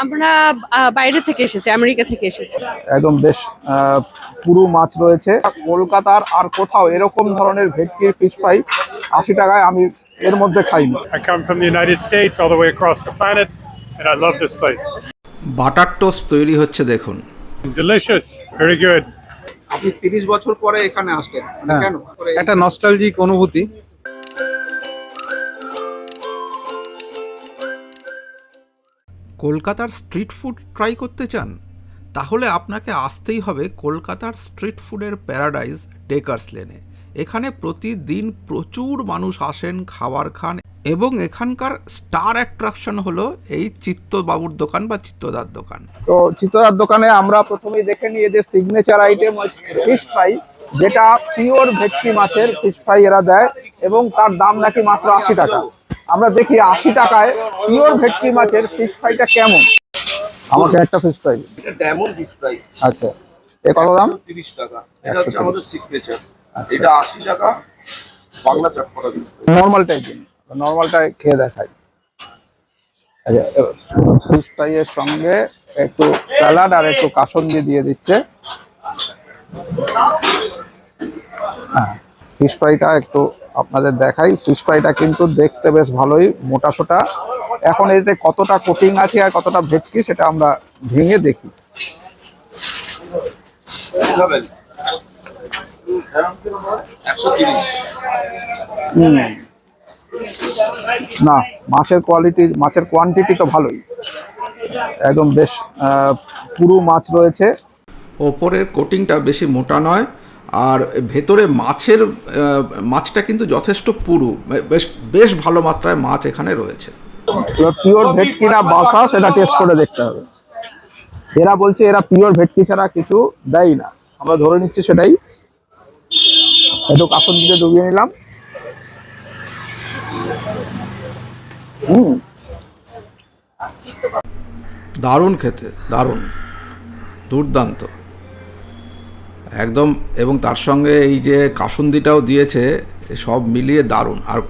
আমরা বাইরে থেকে এসেছি আমেরিকা থেকে এসেছি। একদম বেশ পুরো মাছ রয়েছে। কলকাতার আর কোথাও এরকম ধরনের ভেটকির ফিশ ফ্রাই আশি টাকায় আমি এর মধ্যে খাইনি। I come from the United States all the way across the planet, and I love this place. Butter toast তৈরি হচ্ছে দেখুন। Delicious, very good. আপনি তিরিশ বছর পরে এখানে আসলেন মানে কেন? একটা নস্টালজিক অনুভূতি। কলকাতার স্ট্রিট ফুড ট্রাই করতে চান, তাহলে আপনাকে আসতেই হবে কলকাতার স্ট্রিট ফুডের প্যারাডাইজ টেকার্স লেনে। এখানে প্রতিদিন প্রচুর মানুষ আসেন, খাবার খান এবং এখানকার স্টার অ্যাট্রাকশন হলো এই চিত্তবাবুর দোকান বা চিত্তদার দোকান। তো চিত্তদার দোকানে আমরা প্রথমেই দেখে নিই যে সিগনেচার আইটেম ফিশ ফ্রাই যেটা পিওর ভেটকি মাছের ফিশ ফ্রাই এরা দেয় এবং তার দাম নাকি মাত্র আশি টাকা। আমরা দেখি আশি টাকায় পিওর ভেটকি মাছের ফিশ ফ্রাইটা কেমন? আমাকে একটা ফিশ ফ্রাই এটা ডায়মন্ড ফিশ ফ্রাই আচ্ছা। এ কত দাম? তিরিশ টাকা। এটা হচ্ছে আমাদের সিগনেচার আচ্ছা। এটা আশি টাকা বাংলা করা ফিশ ফ্রাই নর্মালটাই দিন নর্মালটাই খেয়ে দেখাই। আচ্ছা ফিশ ফ্রাইয়ের সঙ্গে একটু স্যালাড আর একটু কাসন্দি দিয়ে দিচ্ছে। হ্যাঁ ফিশ ফ্রাইটা একটু আপনাদের দেখাই। ফিশ ফ্রাইটা কিন্তু দেখতে বেশ ভালোই, মোটা সোটা। এখন এতে কতটা কোটিং আছে আর কতটা ভেটকি, সেটা আমরা ভেঙে দেখি। না, মাছের কোয়ালিটি মাছের কোয়ান্টিটি তো ভালোই। একদম বেশ পুরু মাছ রয়েছে। ওপরের কোটিংটা বেশি মোটা নয়। আর ভেতরে মাছের মাছটা কিন্তু যথেষ্ট পুরু। বেশ বেশ ভালো মাত্রায় মাছ এখানে রয়েছে। পিওর ভেটকি না বাসা সেটা টেস্ট করে দেখতে হবে। এরা বলছে এরা পিওর ভেটকি ছাড়া কিছু দেয় না। আমরা ধরে নিচ্ছি সেটাই। একটু কাসন দিতে ডুবিয়ে নিলাম। হুম। দারুণ খেতে দারুণ। দুর্দান্ত। একদম, এবং তার সঙ্গে এই যে কাসুন্দিটাও দিয়েছে, সব মিলিয়ে দারুণ। আর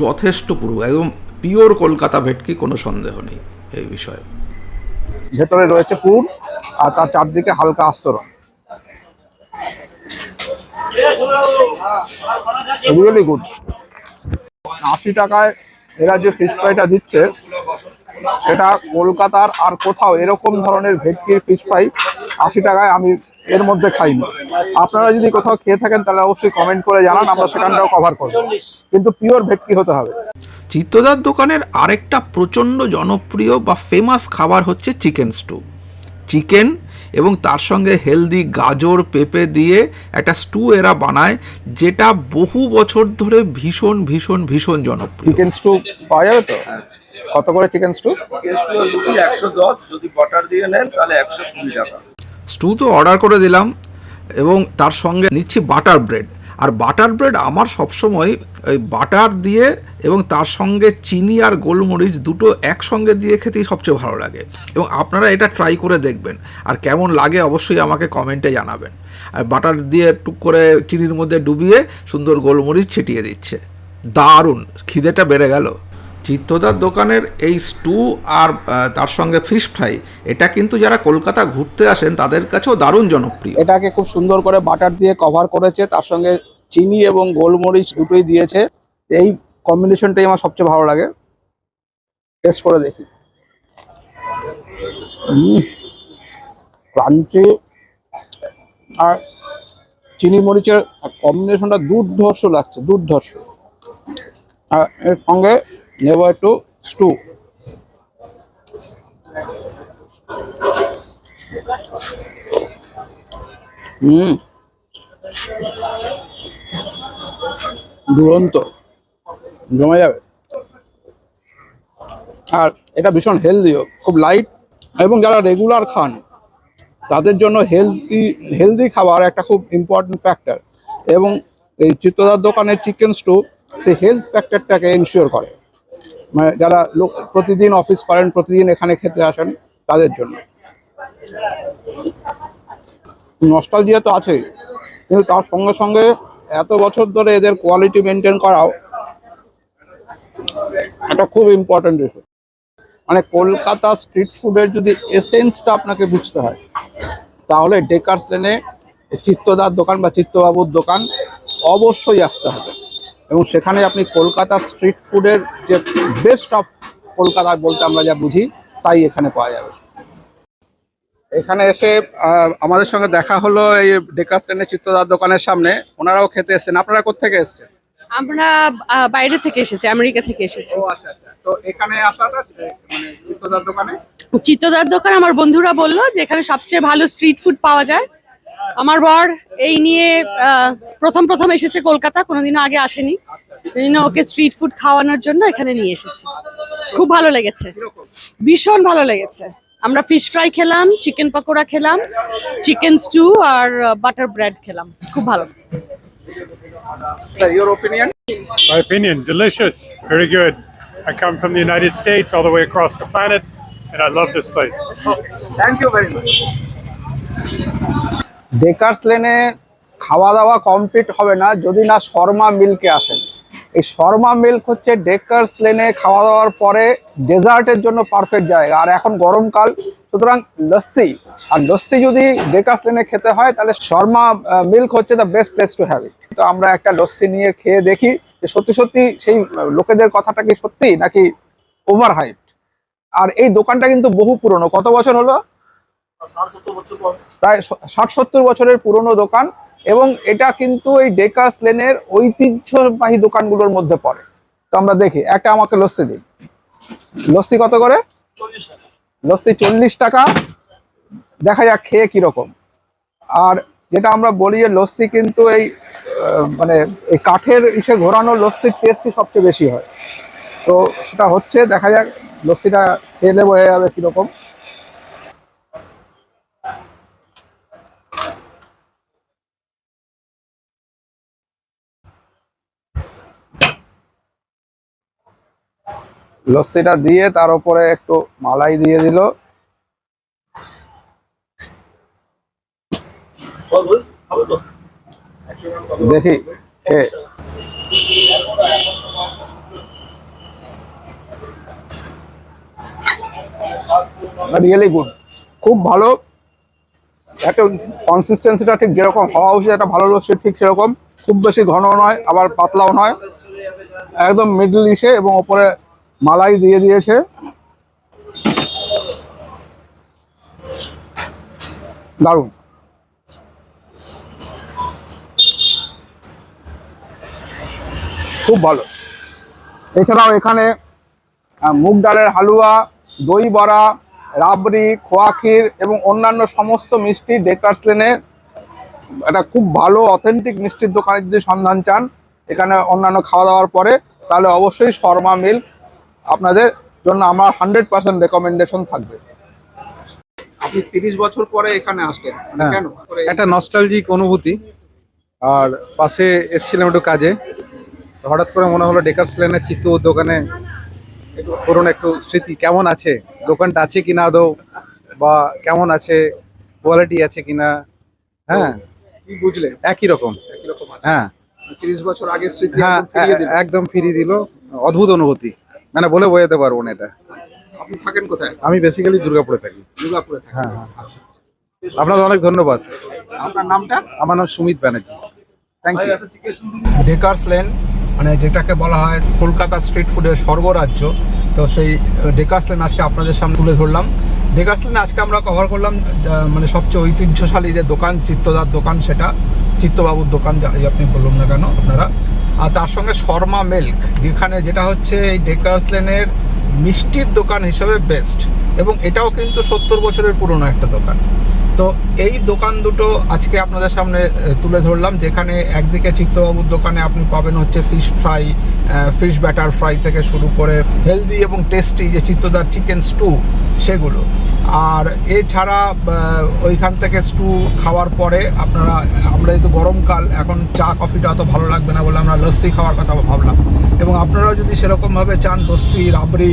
যথেষ্ট পুরো, একদম পিওর কলকাতা ভেটকি, কোনো সন্দেহ নেই এই বিষয়ে। ভেতরে রয়েছে পুর, আর তার চারদিকে হালকা আস্তরণ। রিয়েলি গুড আশি টাকায় এরা যে ফিশ ফ্রাইটা দিচ্ছে, সেটা কলকাতার আর কোথাও এরকম ধরনের ভেটকির ফিশ ফ্রাই আশি টাকায় আমি এর মধ্যে খাইনি। আপনারা যদি কোথাও খেয়ে থাকেন তাহলে অবশ্যই কমেন্ট করে জানান আমরা সেখানটাও কভার করব। কিন্তু পিওর ভেটকি হতে হবে। চিত্তদার দোকানের আরেকটা প্রচণ্ড জনপ্রিয় বা ফেমাস খাবার হচ্ছে চিকেন স্টু চিকেন এবং তার সঙ্গে হেলদি গাজর পেঁপে দিয়ে একটা স্টু এরা বানায় যেটা বহু বছর ধরে ভীষণ ভীষণ ভীষণ জনপ্রিয়। চিকেন স্টু পাওয়া যাবে তো? কত করে চিকেন স্টু একশো দশ যদি বাটার দিয়ে নেন তাহলে একশো কুড়ি টাকা। স্টু তো অর্ডার করে দিলাম এবং তার সঙ্গে নিচ্ছি বাটার ব্রেড। আর বাটার ব্রেড আমার সবসময় ওই বাটার দিয়ে এবং তার সঙ্গে চিনি আর গোলমরিচ দুটো একসঙ্গে দিয়ে খেতেই সবচেয়ে ভালো লাগে। এবং আপনারা এটা ট্রাই করে দেখবেন। আর কেমন লাগে অবশ্যই আমাকে কমেন্টে জানাবেন। আর বাটার দিয়ে টুক করে চিনির মধ্যে ডুবিয়ে সুন্দর গোলমরিচ ছিটিয়ে দিচ্ছে। দারুণ! খিদেটা বেড়ে গেল। চিত্তদার দোকানের এই স্টু আর তার সঙ্গে ফিশ ফ্রাই এটা কিন্তু যারা কলকাতা ঘুরতে আসেন, তাদের কাছেও দারুণ জনপ্রিয়। এটাকে খুব সুন্দর করে বাটার দিয়ে কভার করেছে, তার সঙ্গে চিনি এবং গোলমরিচ দুটোই দিয়েছে। এই কম্বিনেশনটাই আমার সবচেয়ে ভালো লাগে। টেস্ট করে দেখি। ক্রাঞ্চি আর চিনি মরিচের কম্বিনেশনটা দুর্ধর্ষ লাগছে, দুর্ধর্ষ। আর এর সঙ্গে নেব একটু স্টু। হুম। দুরন্ত। জমে যাবে। আর এটা ভীষণ হেলদিও খুব লাইট এবং যারা রেগুলার খান, তাদের জন্য হেলদি হেলদি খাবার একটা খুব ইম্পর্টেন্ট ফ্যাক্টর এবং এই চিত্তদার দোকানের চিকেন স্টু সেই হেলথ ফ্যাক্টরটাকে এনশিওর করে। মানে যারা লোক প্রতিদিন অফিস করেন, প্রতিদিন এখানে খেতে আসেন, তাদের জন্য। নস্টালজিয়া তো আছেই, কিন্তু তার সঙ্গে সঙ্গে এত বছর ধরে এদের কোয়ালিটি মেনটেন করাও এটা খুব ইম্পর্টেন্ট ইস্যু মানে কলকাতা স্ট্রিট ফুডের যদি এসেন্সটা আপনাকে বুঝতে হয়, তাহলে ডেকার্স লেনে চিত্তদার দোকান বা চিত্তবাবুর দোকান অবশ্যই আসতে হবে। এবং সেখানে আপনি কলকাতা স্ট্রিট ফুডের যে বেস্ট অফ কলকাতা বলতে আমরা যা বুঝি তাই এখানে পাওয়া যাবে। এখানে এসে আমাদের সঙ্গে দেখা হলো এই ডেকার্স লেনের চিত্রদার দোকানের সামনে। ওনারাও খেতে এসেছেন। আপনারা কোথেকে এসেছেন? আমরা বাইরে থেকে এসেছি আমেরিকা থেকে এসেছি। ও আচ্ছা আচ্ছা। তো এখানে আসাটা মানে চিত্তদার দোকানে? চিত্তদার দোকান আমার বন্ধুরা বলল যে এখানে সবচেয়ে ভালো স্ট্রিট ফুড পাওয়া যায়। আমার বর এই নিয়ে আহ, প্রথম প্রথম এসেছে কলকাতা কোনোদিনও আগে আসেনি। এই জন্য ওকে স্ট্রিট ফুড খাওয়ানোর জন্য এখানে নিয়ে এসেছি। খুব ভালো লেগেছে। ভীষণ ভালো লেগেছে। আমরা ফিশ ফ্রাই খেলাম চিকেন পকোড়া খেলাম চিকেন স্টু আর বাটার ব্রেড খেলাম। খুব ভালো। My opinion, delicious, very good. I come from the United States all the way across the planet, and I love this place. Thank you very much Dacres লেনে খাওয়া দাওয়া complete হবে না, যদি না শর্মা মিল্কে আসেন। এই শর্মা মিল্ক হচ্ছে ডেকার্স লেনে খাওয়া দাওয়ার পরে ডেজার্টের জন্য পারফেক্ট জায়গা। আর এখন গরমকাল, সুতরাং লস্যি। আর লস্যি যদি ডেকার্স লেনে খেতে হয়, তাহলে শর্মা মিল্ক হচ্ছে the best place to have it তো আমরা একটা লস্যি নিয়ে খেয়ে দেখি যে সত্যি সত্যি সেই লোকেদের কথাটা কি সত্যি, নাকি ওভার হাইট আর এই দোকানটা কিন্তু বহু পুরনো। কত বছর হলো? প্রায় ষাট সত্তর বছরের পুরনো দোকান এবং এটা কিন্তু এই ডেকার্স লেনের ঐতিহ্যবাহী দোকানগুলোর মধ্যে পড়ে। তো আমরা দেখি, একটা আমাকে লস্যি দিন লস্যি কত করে? লস্যি চল্লিশ টাকা। দেখা যাক খেয়ে কীরকম। আর যেটা আমরা বলি যে লস্যি কিন্তু এই মানে এই কাঠের ইসে ঘোরানো লস্যির টেস্টই সবচেয়ে বেশি হয়। তো সেটা হচ্ছে, দেখা যাক লস্যিটা খেলে বোঝা যাবে কীরকম। লস্যিটা দিয়ে তার উপরে একটু মালাই দিয়ে দিল। দেখি রিয়েলি গুড খুব ভালো। একটা কনসিস্টেন্সিটা ঠিক যেরকম হওয়া উচিত একটা ভালো লস্যি ঠিক সেরকম। খুব বেশি ঘন নয়, আবার পাতলাও নয়। একদম মিডল ইসে এবং ওপরে মালাই দিয়ে দিয়েছে। দারুণ। খুব ভালো। এছাড়াও এখানে মুগ ডালের হালুয়া, দই বড়া, রাবড়ি খোয়া ক্ষীর এবং অন্যান্য সমস্ত মিষ্টি ডেকার্স লেনে একটা খুব ভালো অথেন্টিক মিষ্টির দোকানে যদি সন্ধান চান এখানে অন্যান্য খাওয়া দাওয়ার পরে তাহলে অবশ্যই শর্মা মিল্ক আপনাদের জন্য আমার হান্ড্রেড পার্সেন্ট রেকমেন্ডেশন থাকবে। আপনি তিরিশ বছর পরে এখানে আসলেন মানে হ্যাঁ। কেন? একটা নস্টালজিক অনুভূতি। আর পাশে এসছিলাম একটু কাজে হঠাৎ করে মনে হলো ডেকার্স লেনের চিত্ত দোকানে একটু পুরনো একটু স্মৃতি কেমন আছে দোকানটা আছে কিনা আদৌ বা কেমন আছে কোয়ালিটি আছে কিনা হ্যাঁ। বুঝলেন? একই রকম। একই রকম হ্যাঁ। তিরিশ বছর আগে স্মৃতি হ্যাঁ একদম ফিরিয়ে দিল। অদ্ভুত অনুভূতি। মানে বলে বোঝাতে পারব না এটা। আপনি থাকেন কোথায়? আমি বেসিক্যালি দুর্গাপুরে থাকি। দুর্গাপুরে থাকেন। হ্যাঁ হ্যাঁ আচ্ছা আপনাদের অনেক ধন্যবাদ। আপনার নামটা? আমার নাম Sumit Banerjee. Thank you Dacres lane মানে যেটাকে বলা হয় কলকাতা স্ট্রিট ফুডের স্বর্গরাজ্য তো সেই ডেকার্স লেন আজকে আপনাদের সামনে তুলে ধরলাম। ডেকার্স লেন আজকে আমরা কভার করলাম মানে সবচেয়ে ঐতিহ্যশালী যে দোকান, চিত্তদার দোকান সেটা, চিত্তবাবুর দোকান যাই আপনি বলুন না কেন আপনারা। আর তার সঙ্গে শর্মা মিল্ক, যেখানে যেটা হচ্ছে এই ডেকার্স লেনের মিষ্টির দোকান হিসেবে বেস্ট এবং এটাও কিন্তু সত্তর বছরের পুরনো একটা দোকান। তো এই দোকান দুটো আজকে আপনাদের সামনে তুলে ধরলাম। যেখানে একদিকে চিত্তবাবুর দোকানে আপনি পাবেন হচ্ছে fish fry fish batter fry থেকে শুরু করে হেলদি এবং টেস্টি যে চিত্তদার চিকেন স্টু সেগুলো। আর এছাড়া ওইখান থেকে স্টু খাওয়ার পরে আপনারা, আমরা যেহেতু গরমকাল এখন চা, কফিটা অত ভালো লাগবে না বলে আমরা লস্যি খাওয়ার কথা ভাবলাম। এবং আপনারাও যদি সেরকমভাবে চান লস্যি, রাবড়ি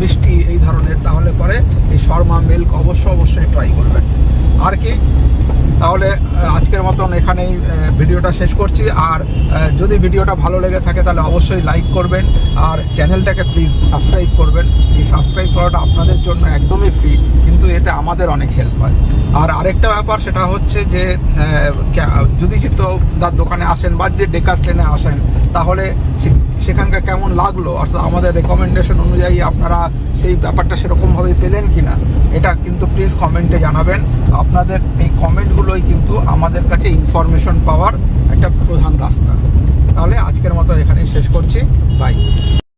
মিষ্টি এই ধরনের, তাহলে পরে এই শর্মা মিল্ক অবশ্য অবশ্যই ট্রাই করবেন। আর কি তাহলে আজকের মতন এখানেই ভিডিওটা শেষ করছি। আর যদি ভিডিওটা ভালো লেগে থাকে, তাহলে অবশ্যই লাইক করবেন। আর চ্যানেলটাকে প্লিজ সাবস্ক্রাইব করবেন। এই সাবস্ক্রাইব করাটা আপনাদের জন্য একদমই ফ্রি কিন্তু এতে আমাদের অনেক হেল্প হয়। আর আরেকটা ব্যাপার, সেটা হচ্ছে যে যদি চিত্তদার দোকানে আসেন বা যদি ডেকাস লেনে আসেন, তাহলে সেখানকার কেমন লাগল? অর্থাৎ আমাদের রেকমেন্ডেশন অনুযায়ী আপনারা সেই ব্যাপারটা সেরকমভাবে পেলেন কি না এটা কিন্তু প্লিজ কমেন্টে জানাবেন। আপনাদের এই কমেন্টগুলোই কিন্তু আমাদের কাছে ইনফরমেশন পাওয়ার একটা প্রধান রাস্তা। তাহলে আজকের মতো এখানেই শেষ করছি। বাই